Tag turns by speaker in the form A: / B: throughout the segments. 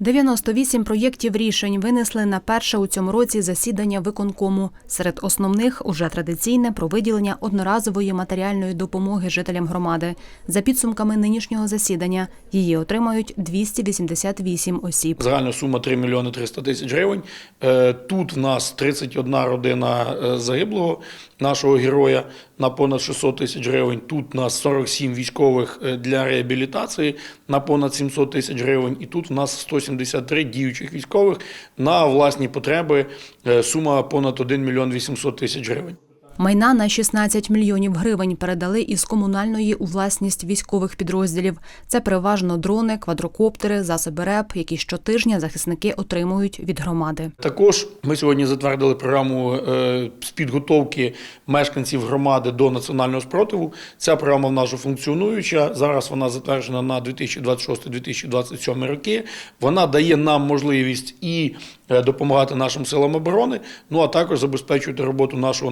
A: 98 проєктів рішень винесли на перше у цьому році засідання виконкому. Серед основних уже традиційне про виділення одноразової матеріальної допомоги жителям громади. За підсумками нинішнього засідання її отримають 288 осіб.
B: Загальна сума 3 мільйони 300 тисяч гривень. Е, Тут в нас 31 родина е, загиблого нашого героя на понад 600 тисяч гривень. Тут у нас 47 військових е, для реабілітації на понад 700 тисяч гривень. І тут в нас 173 діючих військових на власні потреби. Е, Сума понад 1 мільйон 800 тисяч гривень.
A: Майна на 16 мільйонів гривень передали із комунальної у власність військових підрозділів. Це переважно дрони, квадрокоптери, засоби РЕП, які щотижня захисники отримують від громади.
B: Також ми сьогодні затвердили програму е, з підготовки мешканців громади до національного спротиву. Ця програма в нас вже функціонуюча. Зараз вона затверджена на 2026-2027 роки. Вона дає нам можливість і е, допомагати нашим силам оборони, ну а також забезпечувати роботу нашого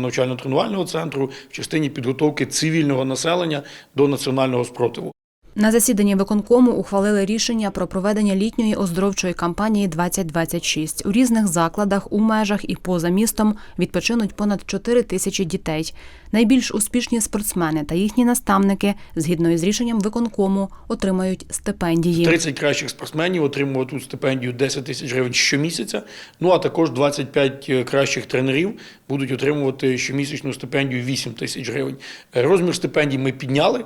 B: навчально-тренувального центру в частині підготовки цивільного населення до національного спротиву.
A: На засіданні виконкому ухвалили рішення про проведення літньої оздоровчої кампанії 2026. У різних закладах у межах і поза містом відпочинуть понад 4 тисячі дітей. Найбільш успішні спортсмени та їхні наставники, згідно із рішенням виконкому, отримають стипендії.
B: 30 кращих спортсменів отримуватимуть стипендію 10 тисяч гривень щомісяця. Ну а також 25 кращих тренерів будуть отримувати щомісячну стипендію 8 тисяч гривень. Е, Розмір стипендій ми підняли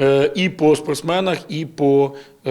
B: е, і по спортсменах, і по е,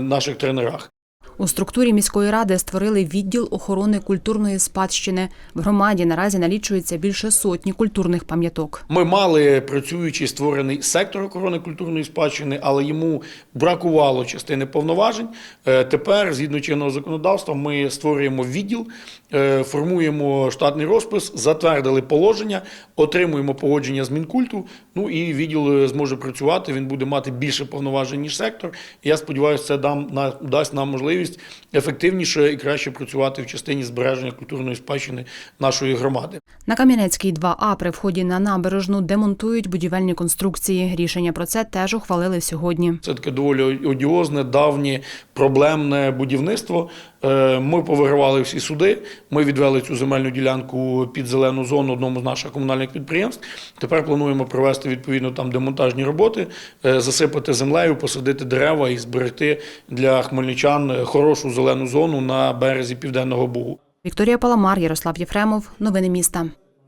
B: наших тренерах.
A: У структурі міської ради створили відділ охорони культурної спадщини. В громаді наразі налічується більше сотні культурних пам'яток.
B: Ми мали працюючий створений сектор охорони культурної спадщини, але йому бракувало частини повноважень. Е, Тепер, згідно чинного законодавства, ми створюємо відділ, е, формуємо штатний розпис, затвердили положення, отримуємо погодження з Мінкульту. Ну і відділ е, зможе працювати. Він буде мати більше повноважень ніж сектор. Я сподіваюся, це дам на дасть нам можливість ефективніше і краще працювати в частині збереження культурної спадщини нашої громади.
A: На Кам'янецькій 2А при вході на набережну демонтують будівельні конструкції. Рішення про це теж ухвалили сьогодні.
B: Це таке доволі одіозне, давнє, проблемне будівництво. Е, Ми повигравали всі суди. Ми відвели цю земельну ділянку під зелену зону одному з наших комунальних підприємств. Тепер плануємо провести відповідно там демонтажні роботи, е, засипати землею, посадити дерева і зберегти для хмельничан хорошу зелену зону на березі південного бугу.
A: Вікторія Паламар, Ярослав Єфремов. Новини міста.